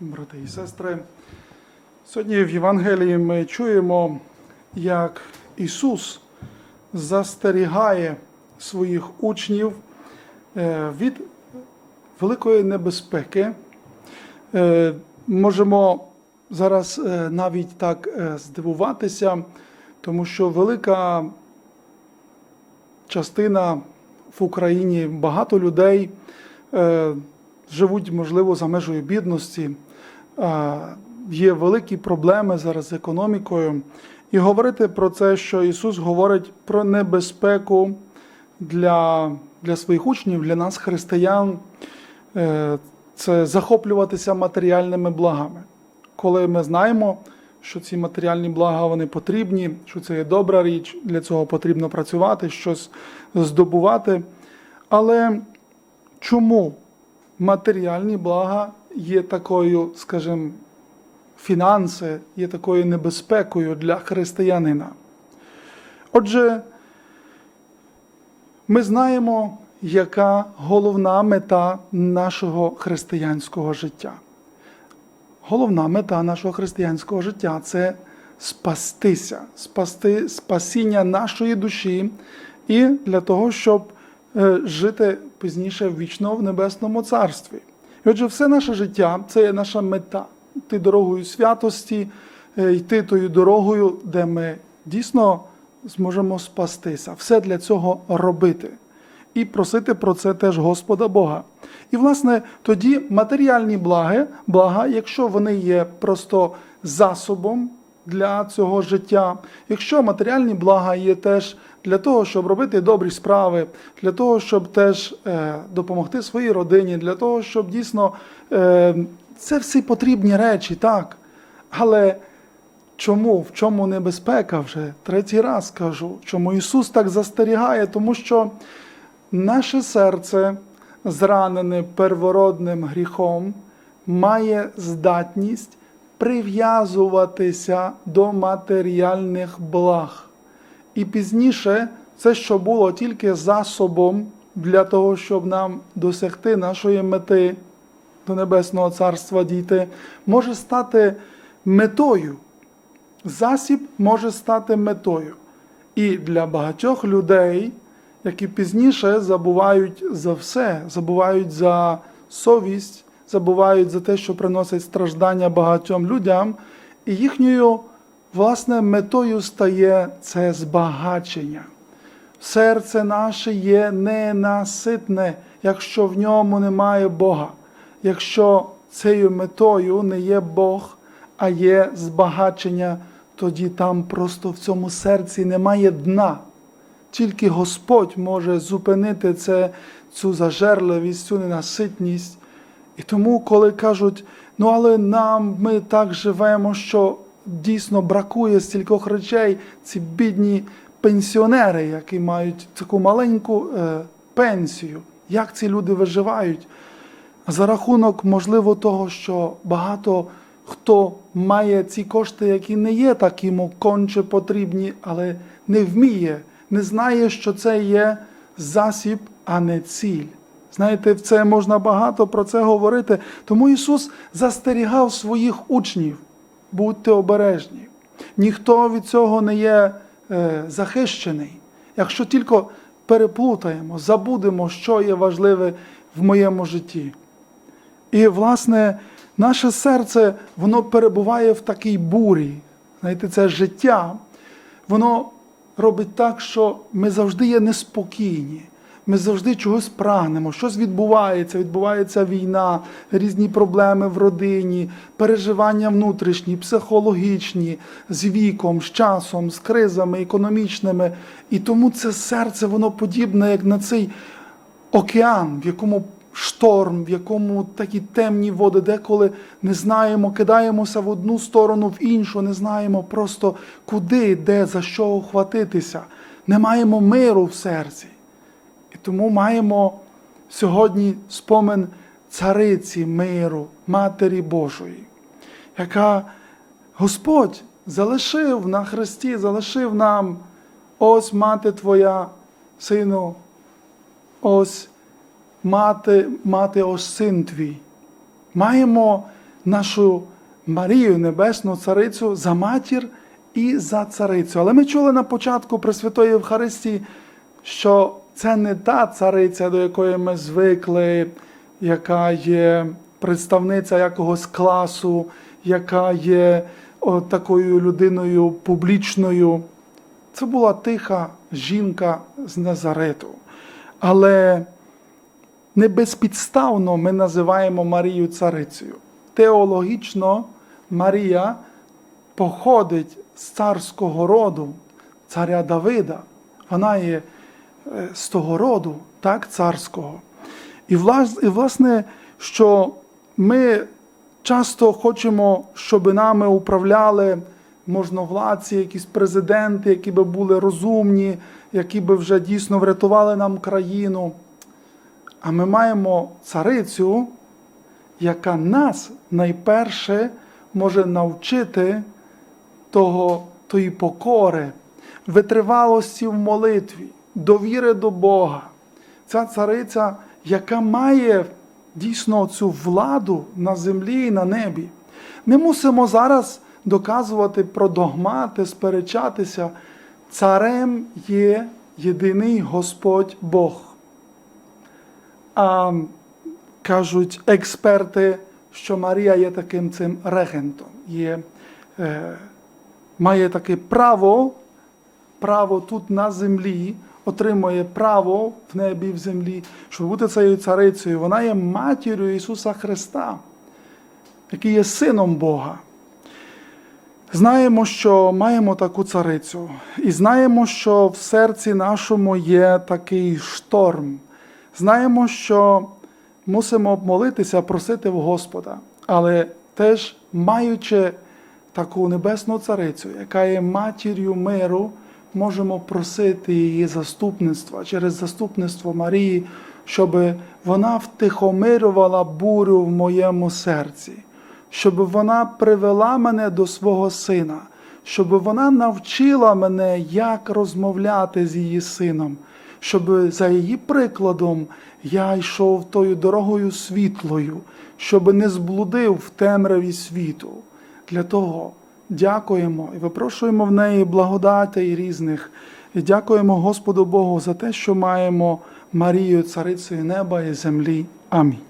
брати і сестри. Сьогодні в Євангелії ми чуємо, як Ісус застерігає своїх учнів е, від великої небезпеки. Е, Можемо зараз е, навіть так здивуватися, тому що велика частина в Україні багато людей живуть, можливо, за межею бідності. Є великі проблеми зараз з економікою. І говорити про це, що Ісус говорить про небезпеку для, для своїх учнів, для нас, християн, е, це захоплюватися матеріальними благами. Коли ми знаємо, що ці матеріальні блага вони потрібні, що це є добра річ, для цього потрібно працювати, щось здобувати. Але чому матеріальні блага є такою, скажімо, фінанси є такою небезпекою для християнина? Отже, ми знаємо, яка головна мета нашого християнського життя. Головна мета нашого християнського життя це спастися, спасти спасіння нашої душі і для того, щоб е, жити пізніше вічно в небесному царстві. І отже, все наше життя це є наша мета йти дорогою святості, е, йти тою дорогою, де ми дійсно зможемо спастися. Все для цього робити. І просити про це теж Господа Бога. І, власне, тоді матеріальні благи, блага, якщо вони є просто засобом для цього життя, якщо матеріальні блага є теж для того, щоб робити добрі справи, для того, щоб теж е, допомогти своїй родині, для того, щоб дійсно е, це всі потрібні речі, так. Але чому? В чому небезпека вже? Третій раз кажу, чому Ісус так застерігає, тому що наше серце, зранене первородним гріхом, має здатність прив'язуватися до матеріальних благ. І пізніше це, що було тільки засобом для того, щоб нам досягти нашої мети до Небесного Царства дійти, може стати метою. Засіб може стати метою. І для багатьох людей, які пізніше забувають за все, забувають за совість, забувають за те, що приносить страждання багатьом людям, і їхньою власне метою стає це збагачення. Серце наше є ненаситне, якщо в ньому немає Бога, якщо цією метою не є Бог, а є збагачення, тоді там просто в цьому серці немає дна. Тільки Господь може зупинити це, цю зажерливість, цю ненаситність. І тому, коли кажуть, ну але нам ми так живемо, що дійсно бракує стількох речей, ці бідні пенсіонери, які мають таку маленьку е, пенсію, як ці люди виживають? За рахунок, можливо, того, що багато хто має ці кошти, які не є так йому конче потрібні, але не вміє, не знає, що це є засіб, а не ціль. Знаєте, це можна багато про це говорити. Тому Ісус застерігав своїх учнів. Будьте обережні. Ніхто від цього не є е, захищений. Якщо тільки переплутаємо, забудемо, що є важливе в моєму житті. І, власне, наше серце, воно перебуває в такій бурі. Знаєте, це життя, воно робить так, що ми завжди є неспокійні. Ми завжди чогось прагнемо, щось відбувається, відбувається війна, різні проблеми в родині, переживання внутрішні, психологічні, з віком, з часом, з кризами економічними. І тому це серце, воно подібне, як на цей океан, в якому шторм, в якому такі темні води, деколи не знаємо, кидаємося в одну сторону, в іншу, не знаємо просто куди, де, за що ухватитися. Не маємо миру в серці. Тому маємо сьогодні спомин цариці миру, Матері Божої, яка Господь залишив на Христі, залишив нам ось мати Твоя, сину, ось мати, мати ось син твій. Маємо нашу Марію, Небесну Царицю, за матір і за царицю. Але ми чули на початку Пресвятої Євхаристії, що це не та цариця, до якої ми звикли, яка є представниця якогось класу, яка є такою людиною публічною. Це була тиха жінка з Назарету. Але не безпідставно ми називаємо Марію царицею. Теологічно Марія походить з царського роду, царя Давида. Вона є з того роду, так, царського. І власне, що ми часто хочемо, щоб нами управляли можновладці, якісь президенти, які би були розумні, які би вже дійсно врятували нам країну. А ми маємо царицю, яка нас найперше може навчити того, тої покори, витривалості в молитві, довіри до Бога. Ця цариця, яка має дійсно цю владу на землі і на небі. Не мусимо зараз доказувати про догмати, сперечатися. Царем є єдиний Господь Бог. А кажуть експерти, що Марія є таким цим регентом, є, е, має таке право, право тут на землі, отримує право в небі, в землі, щоб бути цією царицею. Вона є матір'ю Ісуса Христа, який є сином Бога. Знаємо, що маємо таку царицю, і знаємо, що в серці нашому є такий шторм. Знаємо, що мусимо молитися, просити в Господа, але теж маючи таку небесну царицю, яка є матір'ю миру, можемо просити її заступництва через заступництво Марії, щоб вона втихомирювала бурю в моєму серці, щоб вона привела мене до свого сина, щоб вона навчила мене, як розмовляти з її сином, щоб за її прикладом я йшов тою дорогою світлою, щоб не зблудив в темряві світу. Для того дякуємо і випрошуємо в неї благодати і різних. І дякуємо Господу Богу за те, що маємо Марію, царицею неба і землі. Амінь.